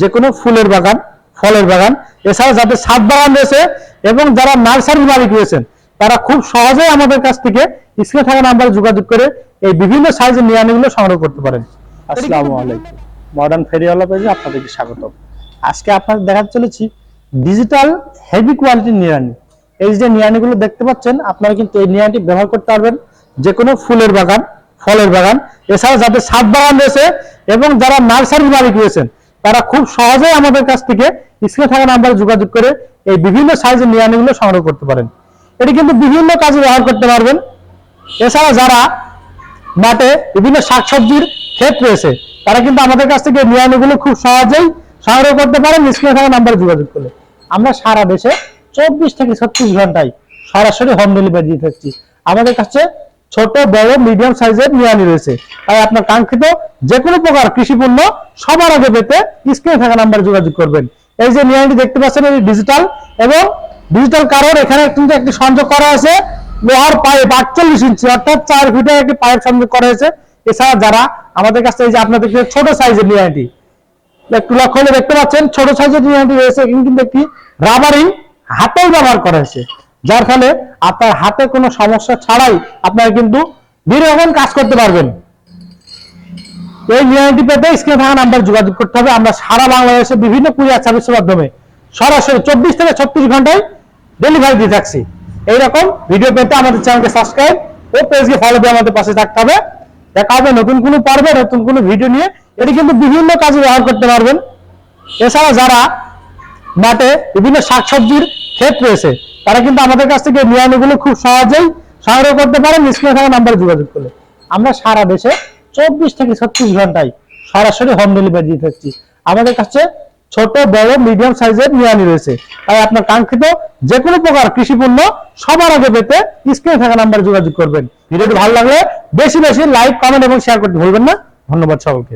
যে কোনো ফুলের বাগান ফলের বাগান। এছাড়া যাদের ছাদ বাগান রয়েছে এবং যারা নার্সারি মালিক রয়েছেন তারা খুব সহজেই আমাদের কাছ থেকে স্ক্রিনে থাকা নাম্বারে যোগাযোগ করে এই বিভিন্ন সাইজের নিয়ানিগুলো সংগ্রহ করতে পারেন। আসসালামু আলাইকুম। মডার্ন ফেরিওয়ালা পেজে আপনাদেরকে স্বাগত আজকে আপনাদের দেখাতে চলেছি ডিজিটাল হেভি কোয়ালিটির নিরানি এই যে নিরানিগুলো দেখতে পাচ্ছেন আপনারা কিন্তু এই নিরানিটি ব্যবহার করতে পারবেন যে কোনো ফুলের বাগান ফলের বাগান। এছাড়া যাদের ছাদ বাগান রয়েছে এবং যারা নার্সারি মালিক রয়েছেন তারা খুব সহজেই আমাদের কাছ থেকে স্ক্রিনে থাকা নাম্বারে যোগাযোগ করে এই বিভিন্ন সাইজের নিরানিগুলো সংগ্রহ করতে পারেন। এটি কিন্তু বিভিন্ন কাজে ব্যবহার করতে পারবেন। এছাড়া যারা মাঠে বিভিন্ন শাকসবজির ক্ষেত রয়েছে, তারা কিন্তু আমাদের কাছ থেকে নিয়ানিগুলো খুব সহজেই সংগ্রহ করতে পারেন স্ক্রিনে থাকা নাম্বারে যোগাযোগ করলে আমরা সারা দেশে চব্বিশ থেকে ছত্রিশ ঘন্টায় সরাসরি হোম ডেলিভারি দিয়ে থাকছি। আমাদের কাছে ছোট, বড় মিডিয়াম সাইজের নিয়ানি রয়েছে। তাই আপনার কাঙ্ক্ষিত যে কোনো প্রকার কৃষি পণ্য সবার আগে পেতে স্ক্রিনে থাকা নাম্বারে যোগাযোগ করবেন। এই যে নিয়ানিটি দেখতে পাচ্ছেন, এটি ডিজিটাল এবং ডিজিটাল কারণ এখানে কিন্তু একটি সংযোগ করা আছে, লোহার পাইপ আটচল্লিশ ইঞ্চি, অর্থাৎ চার ফিটের একটি পাইপ সংযোগ করা হয়েছে। এছাড়া যারা আমাদের কাছে এই যে আপনাদের ছোট সাইজের নিয়ানিটি, একটু লক্ষ্য হলে দেখতে পাচ্ছেন, ছোট সাইজের নিয়ানিটি রয়েছে কিন্তু একটি রাবারিং হাতেও ব্যবহার করা হয়েছে। যার ফলে আপনার হাতে কোনো সমস্যা ছাড়াই আপনারা কিন্তু নিরকম কাজ করতে পারবেন। এই নিয়ানিটি পেতে স্ক্রিনে থাকা নাম্বার যোগাযোগ করতে হবে। আমরা সারা বাংলাদেশে বিভিন্ন কুরিয়ার সার্ভিসের মাধ্যমে সরাসরি চব্বিশ থেকে ছত্রিশ ঘন্টায় ডেলিভারি দিয়ে থাকছি এইরকম ভিডিও পেতে আমাদের চ্যানেলকে সাবস্ক্রাইব ও পেজকে ফলো দিয়ে আমাদের পাশে থাকতে হবে। দেখা হবে নতুন কোনো পর্বে, নতুন কোনো ভিডিও নিয়ে। এটি কিন্তু বিভিন্ন কাজে ব্যবহার করতে পারবেন। এছাড়া যারা মাঠে বিভিন্ন শাকসবজির ক্ষেত রয়েছে তারা কিন্তু আমাদের কাছ থেকে নিয়ানিগুলো খুব সহজেই সংগ্রহ করতে পারেন স্ক্রিনে থাকা নাম্বারে যোগাযোগ করলে আমরা সারা দেশে চব্বিশ থেকে ছত্রিশ ঘন্টায় সরাসরি হোম ডেলিভারি দিয়ে থাকছি। আমাদের কাছে ছোট, বড় মিডিয়াম সাইজের নিয়ানি রয়েছে। তাই আপনার কাঙ্ক্ষিত যে কোনো প্রকার কৃষি পণ্য সবার আগে পেতে স্ক্রিনে থাকা নাম্বারে যোগাযোগ করবেন। ভিডিওটি ভালো লাগলে বেশি বেশি লাইক কমেন্ট এবং শেয়ার করতে ভুলবেন না। ধন্যবাদ সকলকে।